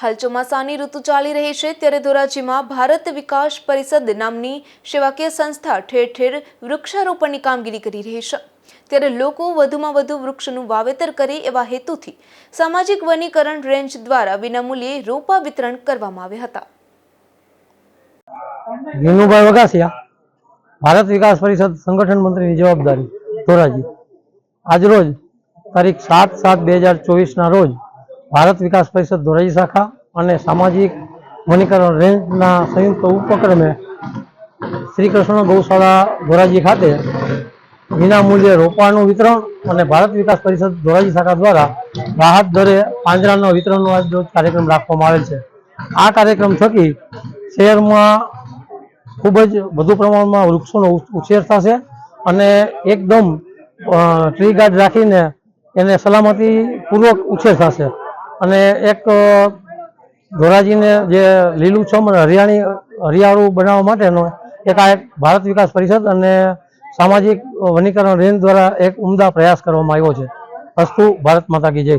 હાલ ચોમાસાની ઋતુ ચાલી રહી છે ત્યારે ધોરાજીમાં ભારત વિકાસ પરિષદ નામની સેવાકીય સંસ્થા ઠેર ઠેર વૃક્ષારોપણની કામગીરી કરી રહી છે. ત્યારે લોકો વધુમાં વધુ વૃક્ષનું વાવેતર કરે એવા હેતુથી સામાજિક વનીકરણ રેન્જ દ્વારા વિનામૂલ્યે રોપા વિતરણ કરવામાં આવ્યા હતા. વિનુભાઈ વગાસિયા ભારત વિકાસ પરિષદ સંગઠન મંત્રીની જવાબદારી ધોરાજી. આજરોજ તારીખ સાત સાત બે હજાર ચોવીસના રોજ ભારત વિકાસ પરિષદ ધોરાજી શાખા અને સામાજિક વનીકરણ રેન્જના સંયુક્ત ઉપક્રમે શ્રી કૃષ્ણ ગૌશાળા ધોરાજી ખાતે વિના મૂલ્યે રોપાનું વિતરણ અને ભારત વિકાસ પરિષદ ધોરાજી શાખા દ્વારા રાહત દરે પાંજરાના વિતરણનો આજ કાર્યક્રમ રાખવામાં આવેલ છે. આ કાર્યક્રમ થકી શહેરમાં ખૂબ જ વધુ પ્રમાણમાં વૃક્ષોનો ઉછેર થશે અને એકદમ ટ્રી ગાર્ડ રાખીને એને સલામતીપૂર્વક ઉછેર થશે. અને એક ધોરાજીને જે લીલુંછમ અને હરિયાળી હરિયાળું બનાવવા માટેનો એક આ એક ભારત વિકાસ પરિષદ અને સામાજિક વનીકરણ રેન્જ દ્વારા એક ઉમદા પ્રયાસ કરવામાં આવ્યો છે. અસ્તુ, ભારત માતા કી જય.